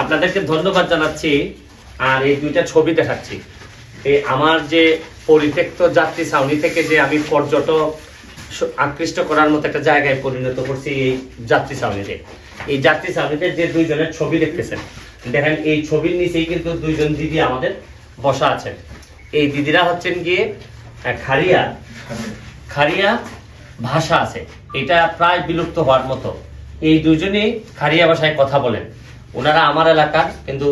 আপনাদেরকে ধন্যবাদ জানাচ্ছি আর এই দুইটা ছবি দেখাচ্ছি। এই আমার যে পরিত্যক্ত যাত্রী ছাউনি থেকে যে আমি পর্যটক আকৃষ্ট করার মতো একটা জায়গায় পরিণত করছি এই যাত্রী ছাউনিতে। এই যাত্রী ছাউনিতে যে দুইজনের ছবি দেখতেছেন, দেখেন এই ছবির নিচেই কিন্তু দুইজন দিদি আমাদের বসা আছেন। এই দিদিরা হচ্ছেন গিয়ে খারিয়া খারিয়া ভাষা আছে। এটা প্রায় বিলুপ্ত হওয়ার মতো। এই দুজনেই খারিয়া ভাষায় কথা বলেন। ওনারা আমার এলাকার, কিন্তু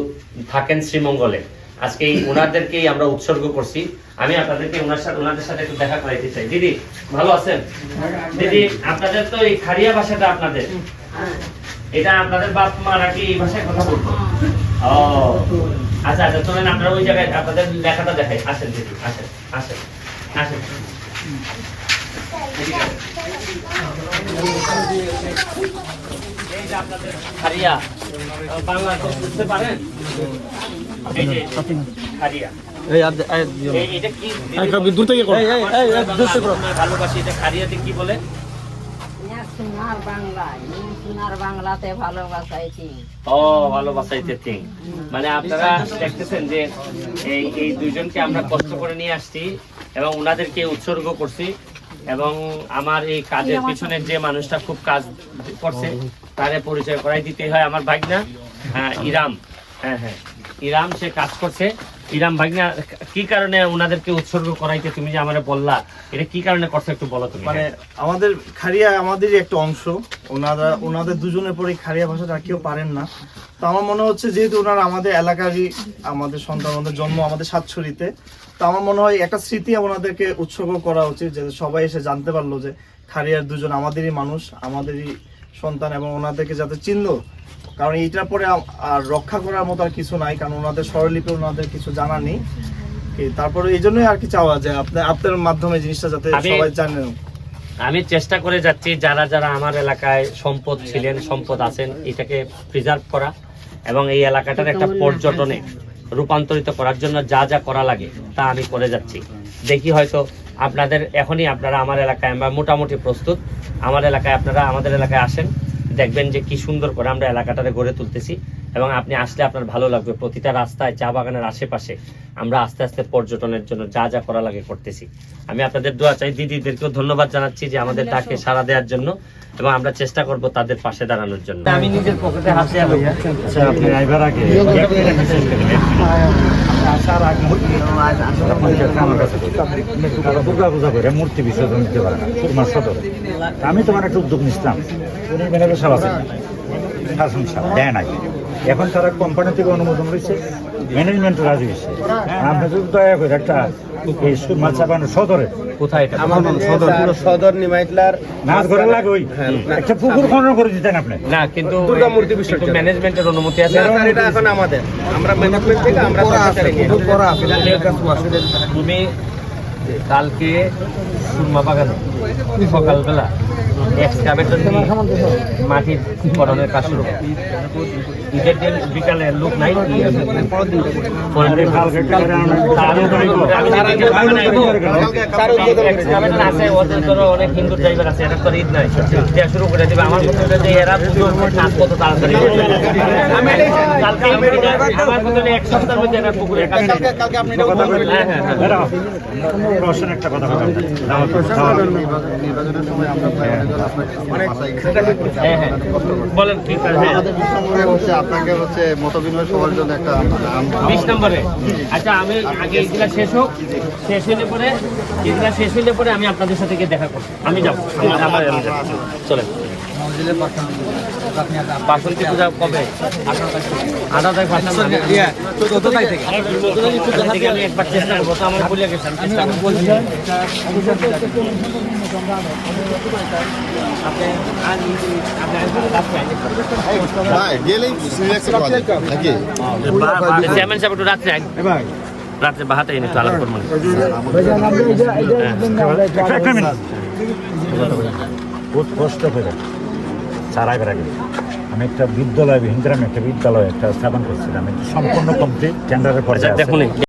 থাকেন শ্রীমঙ্গলে। আজকে এই ওনাদেরকেই আমরা উৎসর্গ করছি। আমি আপনাদেরকে ওনার সাথে ওনাদের সাথে একটু দেখা করাইতে চাই। দিদি, ভালো আছেন? দিদি, আপনাদের তো এই খারিয়া ভাষাটা আপনাদের। এটা আপনাদের বাপ মারা কি এই ভাষায় কথা বলতো? ও আচ্ছা আচ্ছা চলেন, আপনারা ওই জায়গায় আপনাদের লেখাটা দেখাই। আসেন, দিদি, আসেন আসেন আসেন। আসেন। এই যে আপনাদের খারিয়া বাংলা বুঝতে পারেন? এই যে খারিয়া এই আর এই দিও না। এই- এটা কি দূর থেকে করো। এই, এই, এই, এই, দূর থেকে করো। ভালোবাসি এটা খারিয়াতে কি বলে? সোনার বাংলা সোনার বাংলাতে ভালোবাসাইছি। ও ভালোবাসাইতে ঠিক মানে আপনারা দেখতেছেন যে এই এই দুইজনকে আমরা কষ্ট করে নিয়ে আসছি এবং ওনাদেরকে উৎসর্গ করছি। এবং আমার এই কাজের পিছনে যে মানুষটা খুব কাজ করছে তারে পরিচয় করাই দিতে হয় আমার ভাগনা। হ্যাঁ ইরাম। হ্যাঁ হ্যাঁ। ইরাম সে কাজ করছে। ইরাম ভাগনা কি কারণে ওনাদেরকে উৎসর্গ করাইতে তুমি যে আমারে বললা? এটা কি কারণে করছ একটু বলো তুমি? মানে আমাদের খারিয়া আমাদেরই একটা অংশ। ওনারা ওনাদের দুজনের পরে খারিয়া ভাষাটা কেউ পারেন না। তো আমার মনে হচ্ছে যেহেতু ওনারা আমাদের এলাকারই আমাদের সন্তান, আমাদের জন্ম, আমাদের সাতছড়িতে তো আমার মনে হয় একটা স্মৃতি ওনাদেরকে উৎসর্গ করা উচিত, যাতে সবাই এসে জানতে পারল যে খারিয়ার দুজন আমাদেরই মানুষ, আমাদেরই সন্তান এবং ওনাদেরকে যাতে চিনল কারণ এইটার পরে আর রক্ষা করার মতো আর কিছু নাই কারণ ওনাদের স্বরলিপি ওনাদের কিছু জানা নেই। তারপরে এই জন্যই আর কি চাওয়া যায় আপনার আপনার মাধ্যমে জিনিসটা যাতে সবাই জানেন আমি চেষ্টা করে যাচ্ছি যারা যারা আমার এলাকায় সম্পদ ছিলেন সম্পদ আছেন এটাকে প্রিজার্ভ করা এবং এই এলাকাটার একটা পর্যটনে রূপান্তরিত করার জন্য যা যা করা লাগে তা আমি করে যাচ্ছি। দেখি হয়তো আপনাদের এখনই আপনারা আমার এলাকায় আমরা মোটামুটি প্রস্তুত। আমার এলাকায় আপনারা আমাদের এলাকায় আসেন। দেখবেন যে কি সুন্দর করে আমরা এলাকাটারে গড়ে তুলতেছি এবং আপনি আসলে আপনার ভালো লাগবে। প্রতিটা রাস্তায় চা বাগানের আশেপাশে আমরা আস্তে আস্তে পর্যটনের জন্য যা যা করা লাগে করতেছি। আমি আপনাদের দোয়া চাই দিদিদেরকেও ধন্যবাদ জানাচ্ছি যে আমাদের ডাকে সাড়া দেওয়ার জন্য এবং আমরা চেষ্টা করব তাদের পাশে দাঁড়ানোর জন্য। আমি নিজের পকেটে ভাইয়া। আচ্ছা আপনি আইবার আগে দুর্গা মূর্তি বিসর্জন দিতে পারে না সুরমা সদরে আমি তোমার একটা উদ্যোগ নিচ্ছিলাম আছেন শাসন সাহেব দেয় নাই। এখন তারা কোম্পানি থেকে অনুমোদন রয়েছে ম্যানেজমেন্ট রাজি হয়েছে আপনি যদি দয়া করে একটা এই সুরমা চাপানো সদরে কোথায় নিমাইতলার ঘরে লাগে ওই। একটা পুকুর খনন করে দিতেন আপনি। না কিন্তু দুর্গা মূর্তি বিসর্জন। ম্যানেজমেন্টের অনুমতি আছে। এটা এখন আমাদের। আমরা ম্যানেজমেন্ট থেকে আমরা সরকারি কালকে সুরমা বাগানে সকালবেলা এক্সকাভেটর দিয়ে মাটির করণের কাজ শুরু ঈদের দিন বিকালে লোক নাই আছে, ওদের ধরো অনেক হিন্দু ড্রাইভার আছে এরা তো ঈদ নাই শুরু করে দিবে আমার মতো যে এরা পুজোর কাজ কত তাড়াতাড়ি হয়ে আমার মতো এক সপ্তাহের মধ্যে এরা পুকুরে কাজ শেষ। কথা বলি হ্যাঁ, হ্যাঁ, একটা কথা দাও। হ্যাঁ, হ্যাঁ। বলেন কি হ্যাঁ। আমাদের হচ্ছে আপনাকে হচ্ছে মত বিনিময় সবার জন্য একটা বিশ নম্বরে। আচ্ছা আমি আগে এইগুলা শেষ হোক শেষ হইলে পরে এগুলা শেষ হইলে পরে আমি আপনাদের সাথে গিয়ে দেখা করব। আমি যাব। আমার আমার আমি যাব। চলেন বাসন্তী পূজা কবে? আঠারো তারিখ চোদ্দ তারিখ থেকে। থেকে। আমি একবার চেষ্টা করব তো আমার বলে গেছেন চেষ্টা করব। আপনি আর আপনি আসবেন রাত্রে? হ্যাঁ চেয়ারম্যান সাহেব একটু রাত্রে রাত্রে বাহাতে এনে আলাপ করব মিনিট। বহুত কষ্ট করে। সারাই বেড়া গেল। আমি একটা বিদ্যালয় হিন্দ্রামে একটা বিদ্যালয় একটা স্থাপন করছিলাম। সম্পূর্ণ কমপ্লিট টেন্ডারের পর্যায়ে আচ্ছা